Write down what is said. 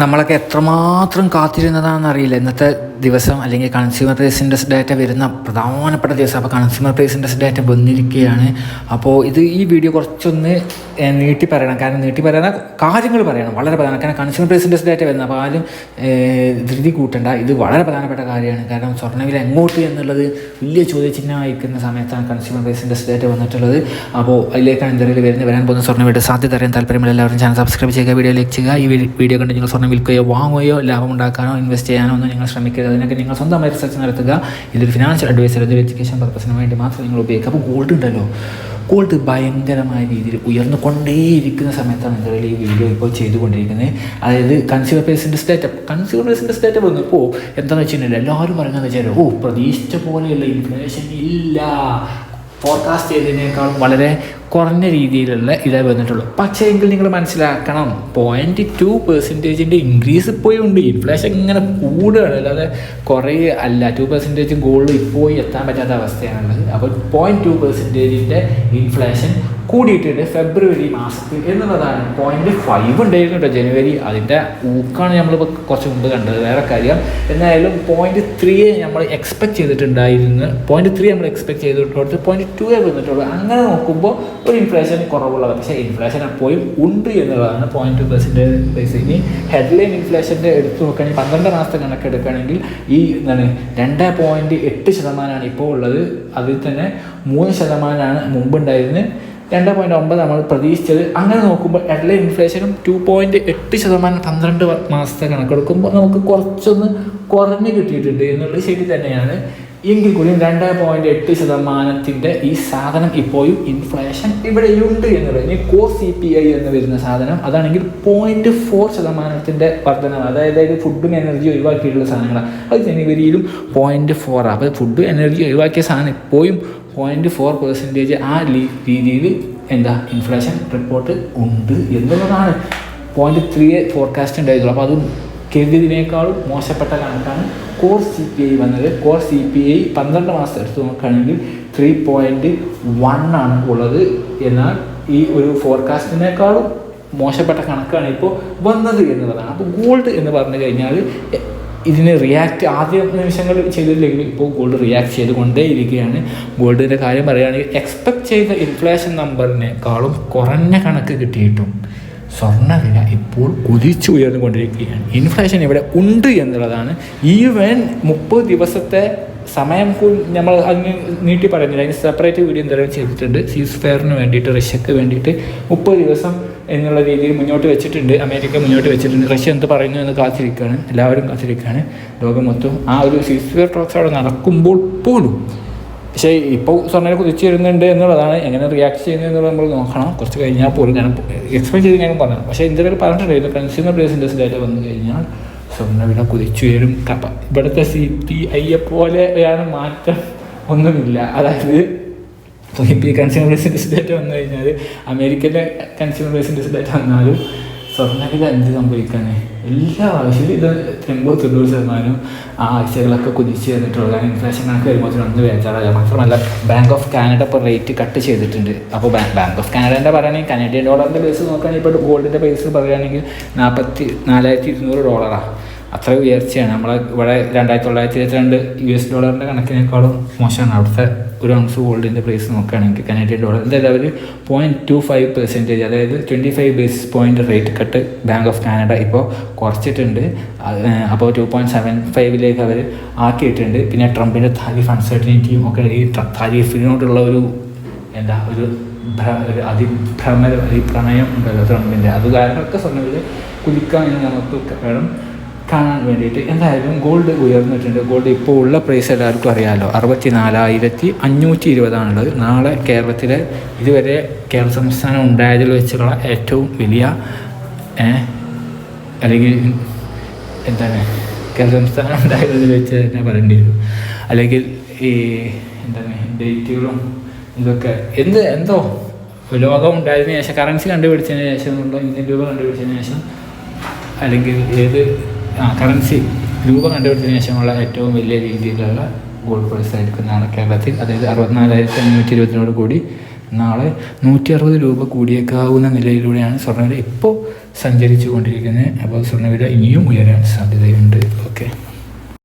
നമ്മളൊക്കെ എത്രമാത്രം കാത്തിരുന്നതാണെന്ന് അറിയില്ല. ഇന്നത്തെ ദിവസം അല്ലെങ്കിൽ കൺസ്യൂമർ പ്രൈസ് ഇൻഡെക്സ് ഡാറ്റ വരുന്ന പ്രധാനപ്പെട്ട ദിവസം. അപ്പോൾ കൺസ്യൂമർ പ്രൈസ് ഇൻഡെക്സ് ഡാറ്റ വന്നിരിക്കുകയാണ്. അപ്പോൾ ഇത് ഈ വീഡിയോ കുറച്ചൊന്ന് നീട്ടി പറയണം. കാരണം നീട്ടി പറയുന്ന കാര്യങ്ങൾ പറയണം. വളരെ പ്രധാനം. കാരണം കൺസ്യൂമർ പ്രൈസ് ഇൻഡെക്സ് ഡാറ്റ വരുന്നത് അപ്പോൾ ആരും ധൃതി കൂട്ടണ്ട. ഇത് വളരെ പ്രധാനപ്പെട്ട കാര്യമാണ്. കാരണം സ്വർണവില എങ്ങോട്ട് എന്നുള്ളത് വലിയ ചോദ്യചിഹ്നമായിരിക്കുന്ന സമയത്താണ് കൺസ്യൂമർ പ്രൈസ് ഇൻഡെക്സ് ഡാറ്റ വന്നിട്ടുള്ളത്. അപ്പോൾ അതിലേക്കാണ് എന്തെങ്കിലും വരുന്നത് വരാൻ പോകുന്ന സ്വർണ സാധ്യത അറിയാൻ താല്പര്യമുള്ള എല്ലാവരും ചാനൽ സബ്സ്ക്രൈബ് ചെയ്യുക വീഡിയോ ലൈക്ക് ചെയ്യുക. ഈ വീഡിയോ കണ്ട് നിങ്ങൾ സ്വർണം വിൽക്കുകയോ വാങ്ങുകയോ ലാഭം ഉണ്ടാക്കാനോ ഇൻവെസ്റ്റ് ചെയ്യാനോ ഒന്നും നിങ്ങൾ ശ്രമിക്കരുത്. അതിനൊക്കെ നിങ്ങൾ സ്വന്തമായി റിസർച്ച് നടത്തുക. ഇതൊരു ഫിനാൻഷ്യൽ അഡ്വൈസർ ഇതൊരു എഡ്യൂക്കേഷൻ പർപ്പസിന് വേണ്ടി മാത്രം നിങ്ങൾ ഉപയോഗിക്കുക. അപ്പോൾ ഗോൾഡ് ഉണ്ടല്ലോ. ഗോൾഡ് ഭയങ്കരമായ രീതിയിൽ ഉയർന്നുകൊണ്ടേയിരിക്കുന്ന സമയത്താണ് എന്തായാലും ഈ വീഡിയോ ഇപ്പോൾ ചെയ്തുകൊണ്ടിരിക്കുന്നത്. അതായത് കൺസ്യൂമർ പേഴ്സിന്റെ സ്റ്റേറ്റപ്പ് കൺസ്യൂമർ പ്രൈസിന്റെ സ്റ്റേറ്റ് വന്നപ്പോൾ എന്താണെന്ന് വെച്ചിട്ടുണ്ടെങ്കിൽ എല്ലാവരും പറയുന്നത് വെച്ചാൽ ഓ പ്രതീക്ഷിച്ച പോലെയുള്ള ഇൻഫ്ലേഷൻ ഇല്ല. ഫോർകാസ്റ്റ് ചെയ്തതിനേക്കാളും വളരെ കുറഞ്ഞ രീതിയിലുള്ള ഇതേ വന്നിട്ടുള്ളൂ. പക്ഷേ എങ്കിൽ നിങ്ങൾ മനസ്സിലാക്കണം പോയിന്റ് ടു പെർസെന്റേജിന്റെ ഇൻക്രീസ് ഇപ്പോഴും ഉണ്ട്. ഇൻഫ്ലേഷൻ ഇങ്ങനെ കൂടുകയാണ്. അല്ലാതെ കുറേ അല്ല ടു പെർസെന്റേജ് ഗോൾഡ് ഇപ്പോഴും എത്താൻ പറ്റാത്ത അവസ്ഥയാണുള്ളത് അപ്പോൾ പോയിന്റ് ടു പെർസെന്റേജിന്റെ ഇൻഫ്ലേഷൻ കൂടിയിട്ടുണ്ട് ഫെബ്രുവരി മാസത്തിൽ എന്നുള്ളതാണ്. പോയിന്റ് ഫൈവ് ഉണ്ടായിരുന്നു കേട്ടോ ജനുവരി അതിന്റെ ഊക്കാണ് നമ്മളിപ്പോൾ കുറച്ച് മുമ്പ് കണ്ടത്. വേറെ കാര്യം എന്നായാലും പോയിന്റ് ത്രീ നമ്മൾ എക്സ്പെക്ട് ചെയ്തിട്ടുണ്ടായിരുന്നു. പോയിന്റ് ത്രീ നമ്മൾ എക്സ്പെക്ട് ചെയ്തിട്ടുള്ളത് പോയിന്റ് ടു വന്നിട്ടുള്ളൂ. അങ്ങനെ നോക്കുമ്പോൾ ഒരു ഇൻഫ്ലേഷൻ കുറവുള്ളത് പക്ഷേ ഇൻഫ്ലേഷൻ എപ്പോഴും ഉണ്ട് എന്നുള്ളതാണ് പോയിന്റ് ടു പെർസെന്റേജ് ബേസ് ഇനി ഹെഡ്ലൈൻ ഇൻഫ്ലേഷന്റെ എടുത്തു നോക്കുകയാണെങ്കിൽ പന്ത്രണ്ട് മാസത്തെ കണക്കെടുക്കുകയാണെങ്കിൽ ഈ എന്താണ് രണ്ട് പോയിന്റ് എട്ട് ശതമാനമാണ് ഇപ്പോൾ ഉള്ളത്. അതിൽ തന്നെ മൂന്ന് ശതമാനമാണ് മുമ്പുണ്ടായിരുന്നത്. രണ്ട് പോയിന്റ് ഒമ്പത് നമ്മൾ പ്രതീക്ഷിച്ചത്. അങ്ങനെ നോക്കുമ്പോൾ ഹെഡ്ലൈൻ ഇൻഫ്ലേഷനും ടു പോയിന്റ് എട്ട് ശതമാനം പന്ത്രണ്ട് മാസത്തെ കണക്കെടുക്കുമ്പോൾ നമുക്ക് കുറച്ചൊന്ന് കുറഞ്ഞ് കിട്ടിയിട്ടുണ്ട് എന്നുള്ളത് ശരി തന്നെയാണ് എങ്കിൽ കൂടിയും രണ്ട് പോയിന്റ് എട്ട് ശതമാനത്തിന്റെ ഈ സാധനം ഇപ്പോഴും ഇൻഫ്ലേഷൻ ഇവിടെയുണ്ട് എന്നുള്ളത് ഇനി കോ സി പി ഐ എന്ന് വരുന്ന സാധനം അതാണെങ്കിൽ പോയിന്റ് ഫോർ ശതമാനത്തിന്റെ വർധനവ് അതായത് ഫുഡും എനർജിയും ഒഴിവാക്കിയിട്ടുള്ള സാധനങ്ങളാണ്. അത് ജനുവരിയിലും പോയിന്റ് ഫോറാണ് അപ്പോൾ ഫുഡും എനർജി ഒഴിവാക്കിയ സാധനം ഇപ്പോഴും പോയിന്റ് ഫോർ പെർസെന്റേജ് ആ രീതിയിൽ എന്താ ഇൻഫ്ലേഷൻ റിപ്പോർട്ട് ഉണ്ട് എന്നുള്ളതാണ്. പോയിന്റ് ത്രീ ഫോർകാസ്റ്റ് ഉണ്ടായിട്ടുള്ളൂ. അപ്പോൾ അത് കരുതിയതിനേക്കാളും മോശപ്പെട്ട കണക്കാണ് കോർ സി പി ഐ വന്നത്. കോർ സി പി ഐ പന്ത്രണ്ട് മാസം എടുത്ത് നോക്കുകയാണെങ്കിൽ ത്രീ പോയിന്റ് വൺ ആണ് ഉള്ളത്. എന്നാൽ ഈ ഒരു ഫോർകാസ്റ്റിനേക്കാളും മോശപ്പെട്ട കണക്കാണ് ഇപ്പോൾ വന്നത് എന്നുള്ളതാണ്. അപ്പോൾ ഗോൾഡ് എന്ന് പറഞ്ഞു കഴിഞ്ഞാൽ ഇതിനെ റിയാക്ട് ആദ്യ നിമിഷങ്ങളിൽ ചെയ്തില്ലെങ്കിൽ ഇപ്പോൾ ഗോൾഡ് റിയാക്ട് ചെയ്തുകൊണ്ടേ ഇരിക്കുകയാണ് ഗോൾഡിന്റെ കാര്യം പറയുകയാണെങ്കിൽ എക്സ്പെക്ട് ചെയ്ത ഇൻഫ്ലേഷൻ നമ്പറിനേക്കാളും കുറഞ്ഞ കണക്ക് കിട്ടിയിട്ടും സ്വർണവില ഇപ്പോൾ കുതിച്ചു ഉയർന്നുകൊണ്ടിരിക്കുകയാണ്. ഇൻഫ്ലേഷൻ ഇവിടെ ഉണ്ട് എന്നുള്ളതാണ്. ഈവൻ മുപ്പത് ദിവസത്തെ സമയം നമ്മൾ അതിന് നീട്ടി പറയുന്നില്ല അതിന് സെപ്പറേറ്റ് വീഡിയോ എന്തെങ്കിലും ചെയ്തിട്ടുണ്ട്. സീസ് ഫെയറിന് വേണ്ടിയിട്ട് റഷ്യക്ക് വേണ്ടിയിട്ട് മുപ്പത് ദിവസം എന്നുള്ള രീതിയിൽ മുന്നോട്ട് വെച്ചിട്ടുണ്ട്. അമേരിക്ക മുന്നോട്ട് വെച്ചിട്ടുണ്ട്. റഷ്യ എന്ത് പറയുന്നു എന്ന് കാത്തിരിക്കുകയാണ്. എല്ലാവരും കാത്തിരിക്കുകയാണ്. ലോകം മൊത്തം ആ ഒരു സീസ് ഫെയർ ടോക്സ് അവിടെ നടക്കുമ്പോൾ പോലും പക്ഷേ ഇപ്പോൾ സ്വർണയിൽ കുതിച്ച് വരുന്നുണ്ട് എന്നുള്ളതാണ് എങ്ങനെ റിയാക്ട് ചെയ്യുന്നത് എന്നുള്ളത് നമ്മൾ നോക്കണം. കുറച്ച് കഴിഞ്ഞാൽ പോലും ഞാൻ എക്സ്പ്ലെയിൻ ചെയ്ത് ഞാൻ പറഞ്ഞു പക്ഷേ ഇന്ത്യയിൽ പറഞ്ഞിട്ടുണ്ടായിരുന്നു കൺസ്യൂമർ ബേസ് ഡാറ്റ വന്നു കഴിഞ്ഞാൽ സ്വർണവില കുതിച്ചുയരും കപ്പ ഇവിടുത്തെ സി പി ഐയെ പോലെയാണ് മാറ്റം ഒന്നുമില്ല. അതായത് ഇപ്പോൾ ഈ കൺസ്യൂമർ ബേസ് ഡാറ്റ വന്നു കഴിഞ്ഞാൽ അമേരിക്കന്റെ കൺസ്യൂമർ ബേസ് ഡാറ്റ വന്നാലും സ്വർണവില എന്ത് സംഭവിക്കാന്? എല്ലാ ആവശ്യവും ഇത് എൺപത് തൊണ്ണൂറ് ശതമാനം ആ ആഴ്ചകളൊക്കെ കുതിച്ച് തന്നിട്ടുള്ളത് കാരണം ഇൻഫ്ലേഷൻ കണക്ക് വരുമ്പോൾ ഒന്ന് വേച്ചാറായ മാത്രമല്ല ബാങ്ക് ഓഫ് കാനഡ ഇപ്പോൾ റേറ്റ് കട്ട് ചെയ്തിട്ടുണ്ട്. അപ്പോൾ ബാങ്ക് ഓഫ് കാനഡേന്റെ പറയുകയാണെങ്കിൽ കനേഡിയൻ ഡോളറിന്റെ ബേസ് നോക്കുകയാണെങ്കിൽ ഇപ്പോൾ ഗോൾഡിന്റെ ബേസ് പറയുകയാണെങ്കിൽ നാൽപ്പത്തി നാലായിരത്തി ഇരുന്നൂറ് ഡോളറാണ് അത്ര ഉയർച്ചയാണ്. നമ്മളെ ഇവിടെ രണ്ടായിരത്തി തൊള്ളായിരത്തി ഇരുപത്തിരണ്ട് യു എസ് ഡോളറിന്റെ കണക്കിനേക്കാളും മോശമാണ്. അവിടുത്തെ ഒരു ഔൺസ് ഗോൾഡിന്റെ പ്രൈസ് നോക്കുകയാണെങ്കിൽ കനേഡിയൻ ഡോളർ എന്തായാലും അവർ പോയിന്റ് ടു ഫൈവ് പെർസെന്റേജ് അതായത് twenty five basis point rate cut Bank of Canada ഇപ്പോൾ കുറച്ചിട്ടുണ്ട്. അപ്പോൾ ടു പോയിന്റ് സെവൻ ഫൈവിലേക്ക് അവർ ആക്കിയിട്ടുണ്ട്. പിന്നെ ട്രംപിന്റെ താരിഫ് അൺസർട്ടനിറ്റിയും ഒക്കെ ഈ താരിഫിനോടുള്ള ഒരു എന്താ ഒരു ഭ്ര- ഒരു അതിഭ്രമ അതിപ്രണയം പ്രണയം ഉണ്ടല്ലോ ട്രംപിന്റെ അത് കാരണമൊക്കെ സ്വർണവില കുതിക്കാം എന്ന് നമുക്ക് വേണം. കാണാൻ വേണ്ടിയിട്ട് എന്തായാലും ഗോൾഡ് ഉയർന്നിട്ടുണ്ട്. ഗോൾഡ് ഇപ്പോൾ ഉള്ള പ്രൈസ് എല്ലാവർക്കും അറിയാമല്ലോ അറുപത്തി നാലായിരത്തി അഞ്ഞൂറ്റി ഇരുപതാണുള്ളത് നാളെ കേരളത്തിലെ ഇതുവരെ കേരള സംസ്ഥാനം ഉണ്ടായതിൽ വെച്ചുള്ള ഏറ്റവും വലിയ അല്ലെങ്കിൽ എന്താണ് കേരള സംസ്ഥാനം ഉണ്ടായതിൽ വെച്ച് തന്നെ പറയേണ്ടി വരും. അല്ലെങ്കിൽ ഈ എന്താണ് ഡേറ്റുകളും ഇതൊക്കെ എന്ത് എന്തോ ലോകം ഉണ്ടായതിനു ശേഷം കറൻസി കണ്ടുപിടിച്ചതിന് ശേഷം ഇന്ത്യൻ രൂപ കണ്ടുപിടിച്ചതിന് ശേഷം അല്ലെങ്കിൽ ഏത് കറൻസി രൂപ കണ്ടുപിടിച്ചതിന് ശേഷമുള്ള ഏറ്റവും വലിയ രീതിയിലുള്ള ഗോൾഡ് പ്രൈസ് ആയിരിക്കുന്നതാണ് കേരളത്തിൽ. അതായത് അറുപത്തിനാലായിരത്തി അഞ്ഞൂറ്റി ഇരുപത്തിനോട് കൂടി നാളെ നൂറ്റി അറുപത് രൂപ കൂടിയേക്കാവുന്ന നിലയിലൂടെയാണ് സ്വർണവില ഇപ്പോൾ സഞ്ചരിച്ചു കൊണ്ടിരിക്കുന്നത് അപ്പോൾ സ്വർണവില ഇനിയും ഉയരാൻ സാധ്യതയുണ്ട്.